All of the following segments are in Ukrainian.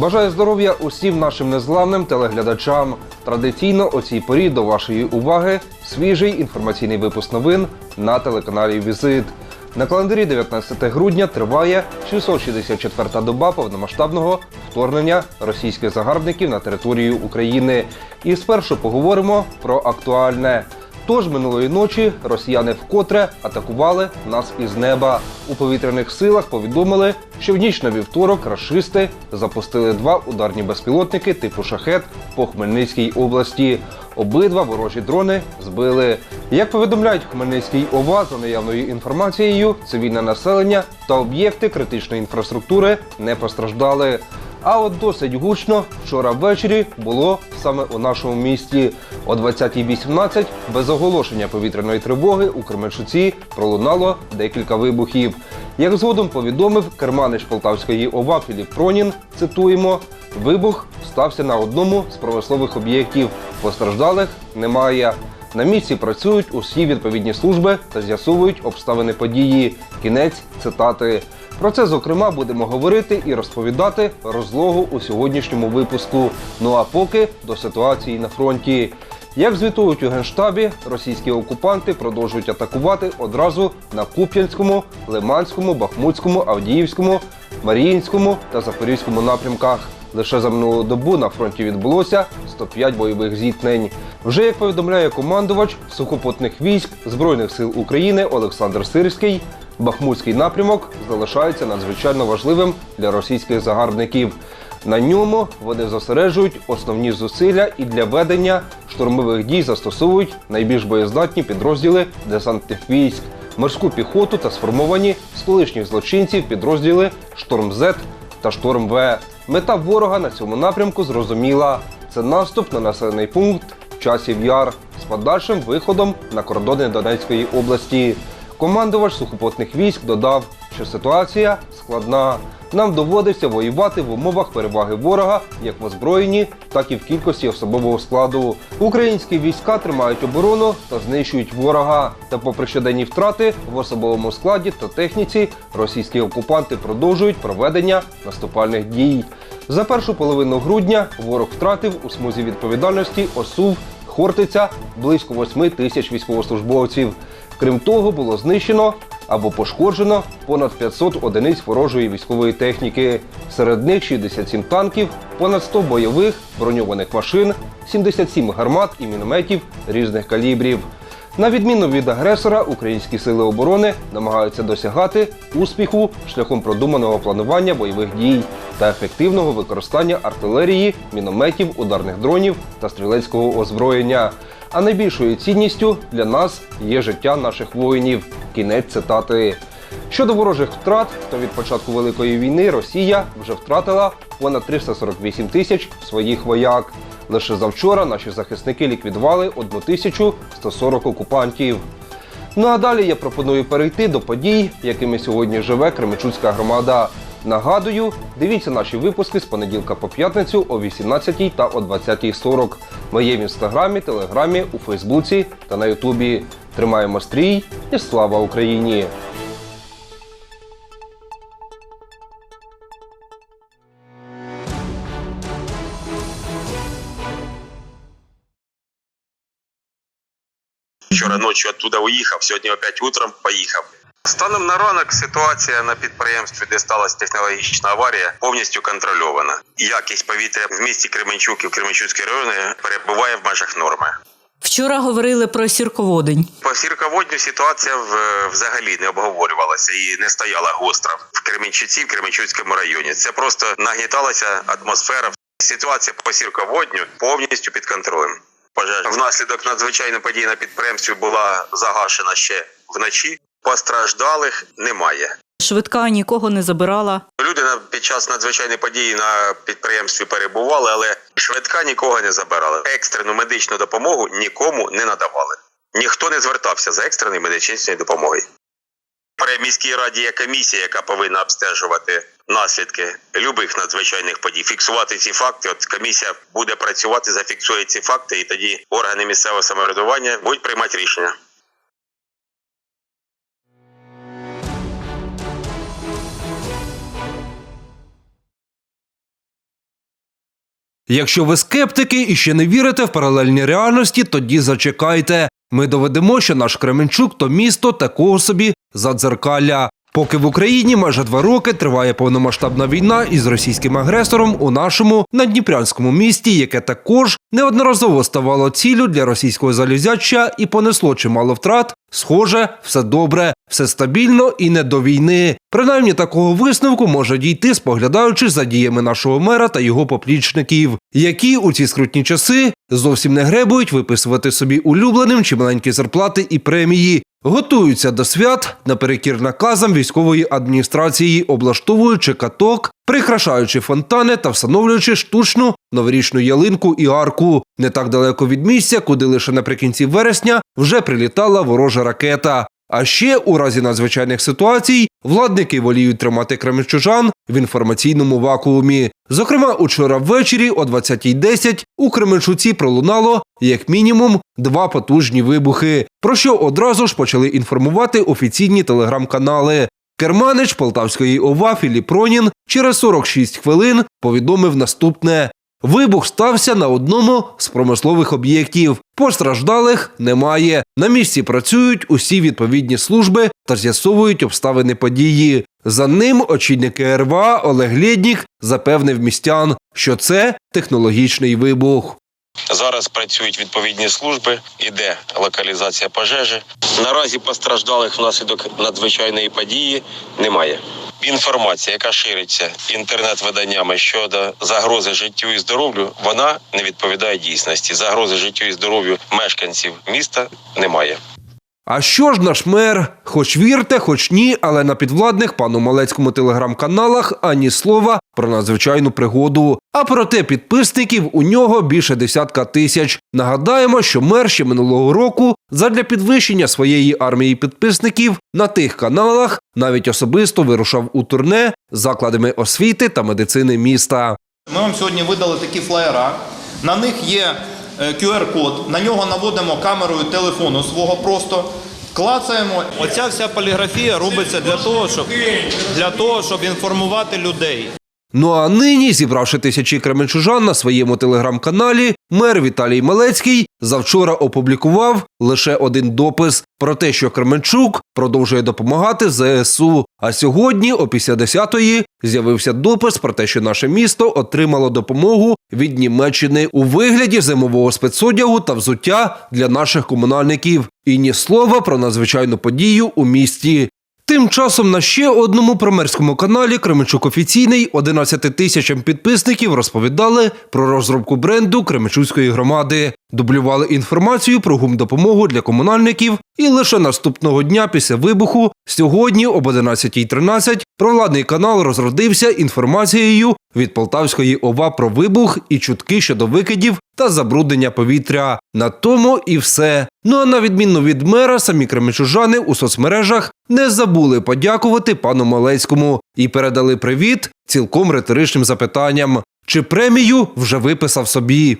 Бажаю здоров'я усім нашим незламним телеглядачам. Традиційно о цій порі до вашої уваги свіжий інформаційний випуск новин на телеканалі Візит. На календарі 19 грудня триває 664-та доба повномасштабного вторгнення російських загарбників на територію України. І спершу поговоримо про актуальне. Тож минулої ночі росіяни вкотре атакували нас із неба. У повітряних силах повідомили, що в ніч на вівторок рашисти запустили два ударні безпілотники типу шахет по Хмельницькій області. Обидва ворожі дрони збили. Як повідомляють в Хмельницькій ОВА за наявною інформацією, цивільне населення та об'єкти критичної інфраструктури не постраждали. А от досить гучно вчора ввечері було саме у нашому місті. О 20.18 без оголошення повітряної тривоги у Кременчуці пролунало декілька вибухів. Як згодом повідомив керманич Полтавської ОВА Філіп Пронін, цитуємо, вибух стався на одному з промислових об'єктів. Постраждалих немає. На місці працюють усі відповідні служби та з'ясовують обставини події. Кінець цитати. Про це, зокрема, будемо говорити і розповідати розлогу у сьогоднішньому випуску. Ну а поки до ситуації на фронті. Як звітують у Генштабі, російські окупанти продовжують атакувати одразу на Куп'янському, Лиманському, Бахмутському, Авдіївському, Маріїнському та Запорізькому напрямках. Лише за минулу добу на фронті відбулося 105 бойових зіткнень. Вже як повідомляє командувач сухопутних військ Збройних сил України Олександр Сирський, Бахмутський напрямок залишається надзвичайно важливим для російських загарбників. На ньому вони зосереджують основні зусилля і для ведення штурмових дій застосовують найбільш боєздатні підрозділи десантних військ, морську піхоту та сформовані з колишніх злочинців підрозділи Шторм З та Шторм В. Мета ворога на цьому напрямку зрозуміла. Це наступ на населений пункт Часів Яр з подальшим виходом на кордони Донецької області. Командувач сухопутних військ додав, що ситуація складна. Нам доводиться воювати в умовах переваги ворога як в озброєнні, так і в кількості особового складу. Українські війська тримають оборону та знищують ворога. Та, попри щоденні втрати в особовому складі та техніці, російські окупанти продовжують проведення наступальних дій. За першу половину грудня ворог втратив у смузі відповідальності ОСУВ Хортиця близько 8 тисяч військовослужбовців. Крім того, було знищено або пошкоджено понад 500 одиниць ворожої військової техніки. Серед них 67 танків, понад 100 бойових броньованих машин, 77 гармат і мінометів різних калібрів. На відміну від агресора, українські сили оборони намагаються досягати успіху шляхом продуманого планування бойових дій та ефективного використання артилерії, мінометів, ударних дронів та стрілецького озброєння. А найбільшою цінністю для нас є життя наших воїнів. Кінець цитати. Щодо ворожих втрат, то від початку Великої війни Росія вже втратила понад 348 тисяч своїх вояк. Лише завчора наші захисники ліквідували 1140 окупантів. Ну а далі я пропоную перейти до подій, якими сьогодні живе Кременчуцька громада. Нагадую, дивіться наші випуски з понеділка по п'ятницю о 18 та о 20.40. Ми є в інстаграмі, телеграмі, у Фейсбуці та на Ютубі. Тримаємо стрій і слава Україні! Вчора ночі оттуда уїхав, сьогодні опять утром поїхав. Станом на ранок ситуація на підприємстві, де сталася технологічна аварія, повністю контрольована. Якість повітря в місті Кременчук і в Кременчуцькій районі перебуває в межах норми. Вчора говорили про сірководень. По сірководню ситуація взагалі не обговорювалася і не стояла гостра в Кременчуці, в Кременчуцькому районі. Це просто нагніталася атмосфера. Ситуація по сірководню повністю під контролем. Пожежа внаслідок надзвичайної події на підприємстві була загашена ще вночі. Постраждалих немає. Швидка нікого не забирала. Люди на під час надзвичайної події на підприємстві перебували, але швидка нікого не забирала. Екстрену медичну допомогу нікому не надавали. Ніхто не звертався за екстреною медичною допомогою. При міській раді є комісія, яка повинна обстежувати наслідки любих надзвичайних подій, фіксувати ці факти. От комісія буде працювати, зафіксує ці факти, і тоді органи місцевого самоврядування будуть приймати рішення. Якщо ви скептики і ще не вірите в паралельні реальності, тоді зачекайте. Ми доведемо, що наш Кременчук то місто такого собі задзеркалля. Поки в Україні майже два роки триває повномасштабна війна із російським агресором у нашому надніпрянському місті, яке також неодноразово ставало ціллю для російського залізяча і понесло чимало втрат. Схоже, все добре, все стабільно і не до війни. Принаймні такого висновку може дійти, споглядаючи за діями нашого мера та його поплічників, які у ці скрутні часи зовсім не гребують виписувати собі улюбленим чималенькі зарплати і премії, готуються до свят наперекір наказам військової адміністрації, облаштовуючи каток, прикрашаючи фонтани та встановлюючи штучну новорічну ялинку і арку не так далеко від місця, куди лише наприкінці вересня вже прилітала ворожа ракета. А ще у разі надзвичайних ситуацій владники воліють тримати кременчужан в інформаційному вакуумі. Зокрема, учора ввечері о 20.10 у Кременчуці пролунало як мінімум два потужні вибухи, про що одразу ж почали інформувати офіційні телеграм-канали. Керманич Полтавської ОВА Філіп Пронін через 46 хвилин повідомив наступне: Вибух стався на одному з промислових об'єктів. Постраждалих немає. На місці працюють усі відповідні служби та з'ясовують обставини події. За ним очільник РВА Олег Лєднік запевнив містян, що це технологічний вибух. Зараз працюють відповідні служби, іде локалізація пожежі. Наразі постраждалих внаслідок надзвичайної події немає. Інформація, яка шириться інтернет-виданнями щодо загрози життю і здоров'ю, вона не відповідає дійсності. Загрози життю і здоров'ю мешканців міста немає. А що ж наш мер? Хоч вірте, хоч ні, але на підвладних пану Малецькому телеграм-каналах ані слова про надзвичайну пригоду. А проте підписників у нього більше десятка тисяч. Нагадаємо, що мер ще минулого року задля підвищення своєї армії підписників на тих каналах навіть особисто вирушав у турне з закладами освіти та медицини міста. Ми вам сьогодні видали такі флаєра. На них є QR-код, на нього наводимо камерою телефону свого просто. Клацаємо. Оця вся поліграфія робиться для того, щоб, для того, щоб інформувати людей. Ну а нині, зібравши тисячі кременчужан на своєму телеграм-каналі, мер Віталій Малецький завчора опублікував лише один допис про те, що Кременчук продовжує допомагати ЗСУ. А сьогодні, о після 10-ї, з'явився допис про те, що наше місто отримало допомогу від Німеччини у вигляді зимового спецодягу та взуття для наших комунальників. І ні слова про надзвичайну подію у місті. Тим часом на ще одному промерському каналі Кременчук офіційний 11 тисячам підписників розповідали про розробку бренду Кременчуцької громади, дублювали інформацію про гумдопомогу для комунальників. І лише наступного дня після вибуху, сьогодні об 11.13, провладний канал розродився інформацією від Полтавської ОВА про вибух і чутки щодо викидів та забруднення повітря. На тому і все. Ну а на відміну від мера, самі кременчужани у соцмережах не забули подякувати пану Малецькому і передали привіт цілком риторичним запитанням: чи премію вже виписав собі?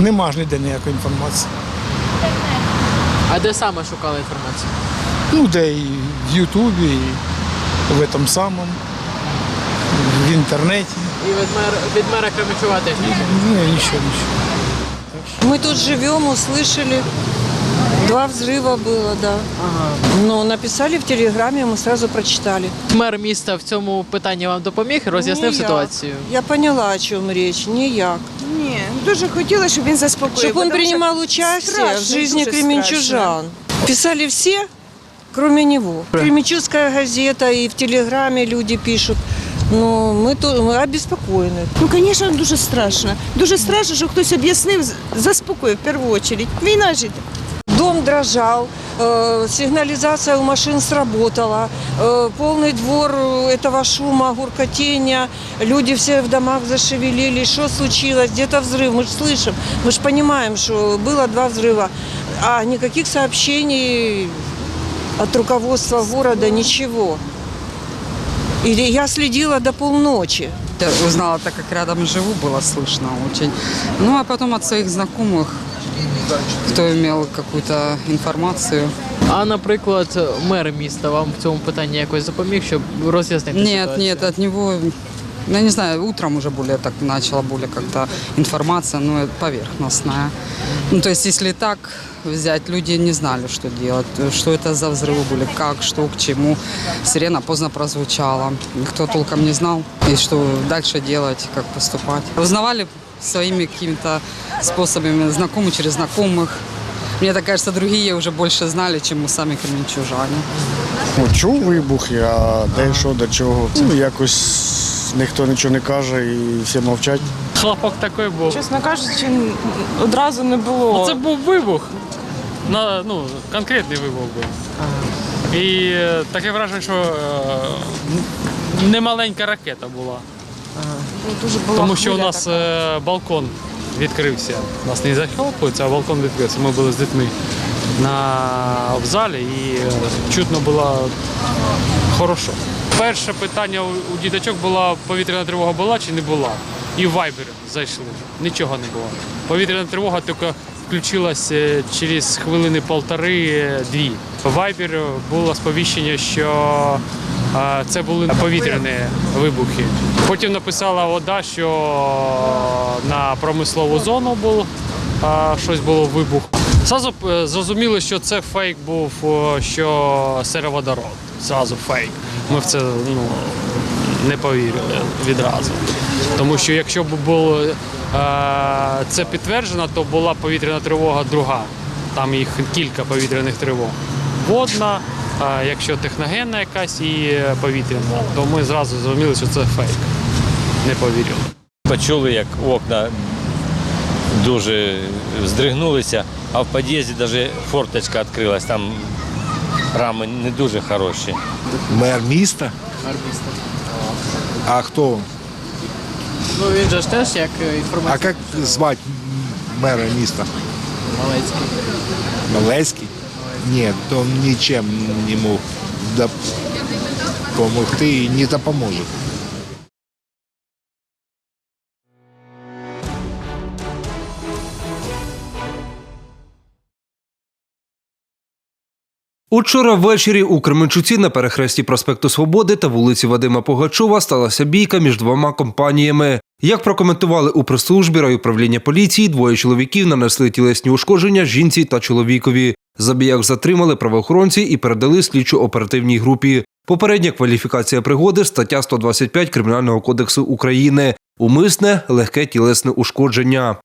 Нема ж ніде ніякої інформації. А де саме шукали інформацію? Ну, де і в Ютубі, і в этом самому, в інтернеті. І від мера, від мера Кременчуга теж нічого. Ні, нічого, нічого. Мы тут живем, услышали. Два взрыва было, да. Но написали в телеграме, мы сразу прочитали. Мер міста в цьому питанні вам допоміг і роз'яснив Ніяк. ситуацію. Я поняла, о чем речь. Ніяк. Ні, дуже хотіла, щоб він заспокоїв. Чтобы он тому що принимал участие страшно, в жизни дуже кременчужан. Писали все, кроме него. Кременчугская газета и в телеграме люди пишут. Ну, мы, то, мы обеспокоены. Ну, звісно, дуже страшно. Дуже страшно, що хтось об'яснив, з- заспокоїв в першу чергу. Війна ж Дрожал, э, сигнализация у машин сработала, э, полный двор этого шума, гуркотения, люди все в домах зашевелились, что случилось, где-то взрыв, мы же слышим, мы же понимаем, что было два взрыва, а никаких сообщений от руководства города, ничего. И я следила до полночи. Я узнала, так как рядом живу, было слышно очень. Ну, а потом от своих знакомых кто имел какую-то информацию. А наприклад, мер міста вам в цьому питанні якось допоміг, щоб роз'яснити Нет, ситуацію? нет, от него, ну, я не знаю, утром уже более так начала более как-то информация, ну, это поверхностная. Ну, то есть, если так взять, люди не знали, что делать, что это за взрывы были, как, что, к чему. Сирена поздно прозвучала, никто толком не знал, и что дальше делать, как поступать. Узнавали своими какими-то способами, знакомые через знакомых. Мне так кажется, другие уже больше знали, чем мы сами кременчужане. Ну, чув вибухи, а де що до чого. Ну, якось ніхто нічого не каже і всі мовчать. Хлопок такий був. Чесно кажучи, одразу не було. Ну, Це був вибух. На, ну, конкретний вибух був. І е, таке враження, що е, немаленька ракета була. Дуже була Тому що у хвиля нас така. е, балкон відкрився. У нас не захлопується, а балкон відкрився. Ми були з дітьми на в залі і е, чутно було хорошо. Перше питання у, у діточок було, повітряна тривога була чи не була. І в Viber зайшли. Нічого не було. Повітряна тривога тільки включилась е, через хвилини полтори-дві. В Viber було сповіщення, що це були повітряні вибухи. Потім написала вода, що на промислову зону був а, щось було вибух. Зразу е, зрозуміли, що це фейк був, що сероводород. Зразу фейк. Ми в це ну, не повірили відразу. Тому що якщо б було е, це підтверджено, то була повітряна тривога друга. Там їх кілька повітряних тривог. Водна, якщо техногенна якась і повітряна, то ми зразу зрозуміли, що це фейк. Не повірили. Почули, як окна дуже здригнулися, а в під'їзді навіть форточка відкрилась, там рами не дуже хороші. Мер міста? Мер міста. А хто? Ну він же ж теж як е, інформація як звати мера міста? Малецький. Малецький? Ні, то нічим не мог допомогти і не допоможе. Учора ввечері у Кременчуці на перехресті проспекту Свободи та вулиці Вадима Погачова сталася бійка між двома компаніями. Як прокоментували у прес-службі райуправління поліції, двоє чоловіків нанесли тілесні ушкодження жінці та чоловікові. Забіяк затримали правоохоронці і передали слідчо оперативній групі. Попередня кваліфікація пригоди стаття 125 Кримінального кодексу України. Умисне легке тілесне ушкодження.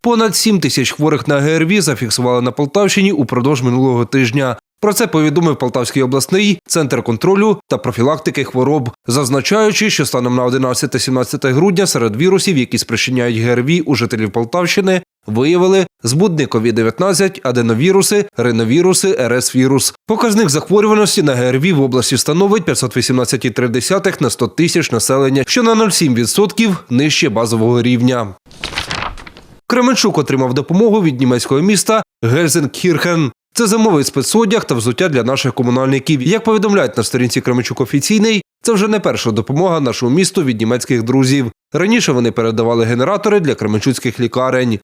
Понад 7 тисяч хворих на ГРВІ зафіксували на Полтавщині упродовж минулого тижня. Про це повідомив Полтавський обласний центр контролю та профілактики хвороб, зазначаючи, що станом на 11-17 грудня серед вірусів, які спричиняють ГРВІ у жителів Полтавщини, виявили збудник COVID-19, аденовіруси, риновіруси, РС-вірус. Показник захворюваності на ГРВІ в області становить 518,3 на 100 тисяч населення, що на 0,7% нижче базового рівня. Кременчук отримав допомогу від німецького міста Гельзенкірхен. Це зимовий спецодяг та взуття для наших комунальників. Як повідомляють на сторінці Кременчук офіційний, це вже не перша допомога нашому місту від німецьких друзів. Раніше вони передавали генератори для кременчуцьких лікарень.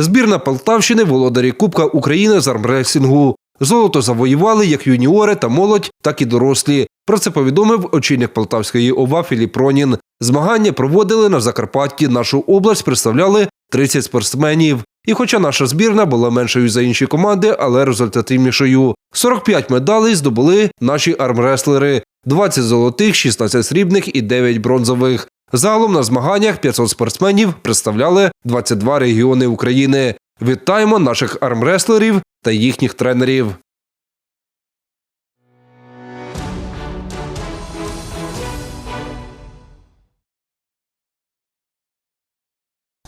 Збірна Полтавщини володарі Кубка України з армресінгу. Золото завоювали як юніори та молодь, так і дорослі. Про це повідомив очільник Полтавської ОВА Філіп Ронін. Змагання проводили на Закарпатті. Нашу область представляли 30 спортсменів. І хоча наша збірна була меншою за інші команди, але результативнішою. 45 медалей здобули наші армреслери: 20 золотих, 16 срібних і 9 бронзових. Загалом на змаганнях 500 спортсменів представляли 22 регіони України. Вітаємо наших армреслерів та їхніх тренерів.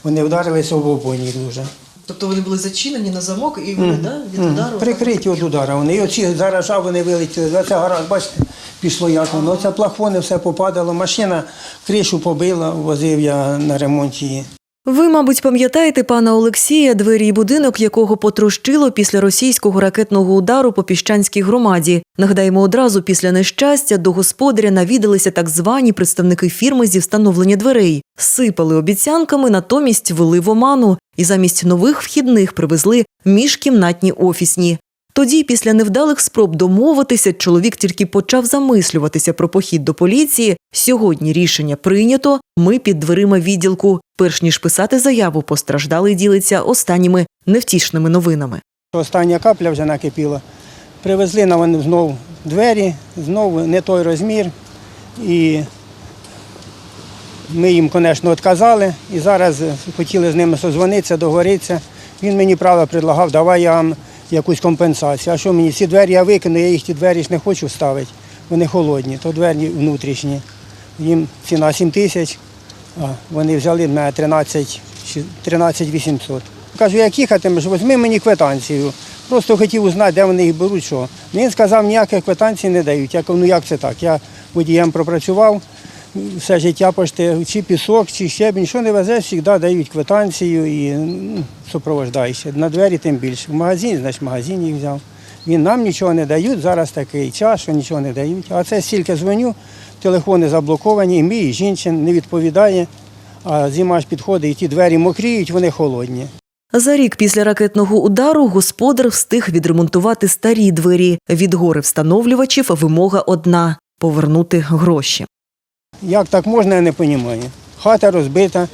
Вони вдарилися в обоні дуже. Тобто вони були зачинені на замок і вони, да, від удару? Прикриті від удара. Вони і оці гаража вони вилетіли. Оце гараж, бачите, пішло як воно. Оце плафони все попадало. Машина кришу побила, возив я на ремонт її. Ви, мабуть, пам'ятаєте пана Олексія, двері і будинок якого потрощило після російського ракетного удару по піщанській громаді. Нагадаємо, одразу після нещастя до господаря навідалися так звані представники фірми зі встановлення дверей, сипали обіцянками, натомість вели в оману і замість нових вхідних привезли міжкімнатні офісні. Тоді, після невдалих спроб домовитися, чоловік тільки почав замислюватися про похід до поліції. Сьогодні рішення прийнято. Ми під дверима відділку. Перш ніж писати заяву, постраждалий ділиться останніми невтішними новинами. Остання капля вже накипіла. Привезли на вони знову двері, знову не той розмір. І ми їм, звісно, відказали. І зараз хотіли з ними созвонитися, договоритися. Він мені правда предлагав, давай я вам якусь компенсацію. А що мені ці двері я викину, я їх ті двері ж не хочу ставити. Вони холодні, то двері внутрішні. Їм ціна 7 тисяч, а вони взяли на 13 13 800. Кажу, як їхатимеш, візьми мені квитанцію. Просто хотів узнати, де вони їх беруть, що. Він сказав, ніяких квитанцій не дають. Я кажу, ну як це так? Я водієм пропрацював все життя пошти, чи пісок, чи щебінь, що не везеш, завжди дають квитанцію і ну. На двері тим більше. В магазині, значить, в магазині їх взяв. Він нам нічого не дають, зараз такий час, що нічого не дають. А це стільки дзвоню, телефони заблоковані, і мій, і жінчин не відповідає. А зима ж підходить, і ті двері мокріють, вони холодні. За рік після ракетного удару господар встиг відремонтувати старі двері. Від гори встановлювачів вимога одна повернути гроші. Як так можна, я не розумію. Хата розбита,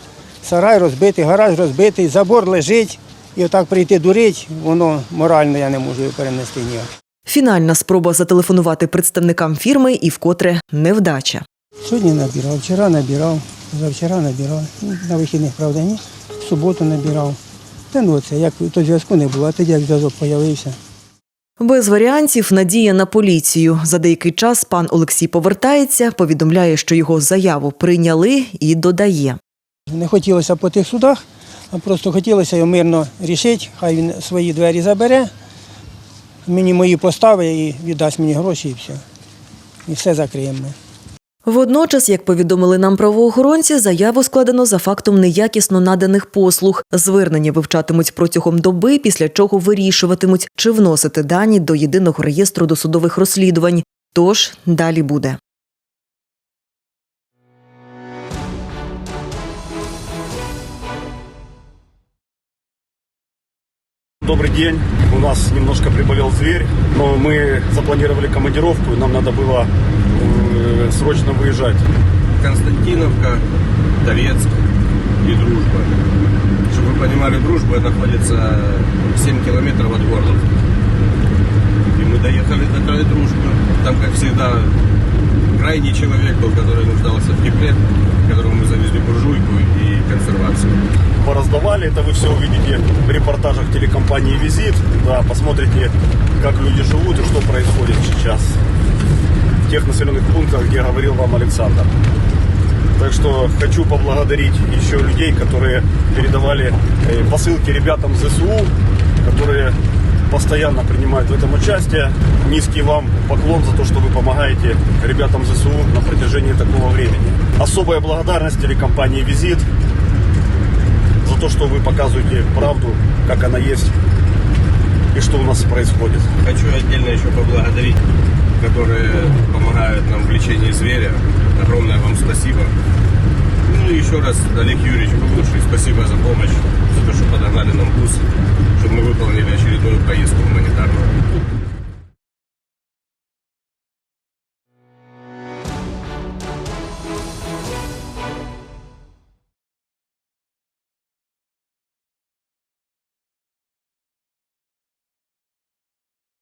сарай розбитий, гараж розбитий, забор лежить. І отак прийти дурить, воно морально я не можу його перенести ніяк. Фінальна спроба зателефонувати представникам фірми і вкотре невдача. Сьогодні набирав, вчора набирав, завчора набирав. Ну, На вихідних, правда, ні. В суботу набирав. Та ну це, як то зв'язку не було, а тоді як зв'язок з'явився. Без варіантів надія на поліцію. За деякий час пан Олексій повертається, повідомляє, що його заяву прийняли і додає. Не хотілося по тих судах, а просто хотілося його мирно рішити, хай він свої двері забере, мені мої постави і віддасть мені гроші і все. І все закриємо. ми. Водночас, як повідомили нам правоохоронці, заяву складено за фактом неякісно наданих послуг. Звернення вивчатимуть протягом доби, після чого вирішуватимуть, чи вносити дані до єдиного реєстру досудових розслідувань. Тож далі буде. Добрый день. У нас немножко приболел зверь, но мы запланировали командировку, и нам надо было э, срочно выезжать. Константиновка, Торецк и Дружба. Чтобы вы понимали, Дружба находится 7 километров от города. И мы доехали до края Дружбы. Там, как всегда, крайний человек был, который нуждался в тепле, которому мы завезли буржуйку и консервацию. Пораздавали, это вы все увидите в репортажах телекомпании «Визит». Да, посмотрите, как люди живут и что происходит сейчас тех населенных пунктах, где говорил вам Александр. Так что хочу поблагодарить еще людей, которые передавали э, посылки ребятам ЗСУ, которые постоянно принимают в этом участие. Низкий вам поклон за то, что вы помогаете ребятам ЗСУ на протяжении такого времени. Особая благодарность телекомпании «Визит» за то, что вы показываете правду, как она есть и что у нас происходит. Хочу отдельно еще поблагодарить, которые помогают нам в лечении зверя. Огромное вам спасибо. Ну и еще раз, Олег Юрьевич Кугуши, спасибо за помощь, за то, что подогнали нам бус, чтобы мы выполнили очередную поездку гуманитарную.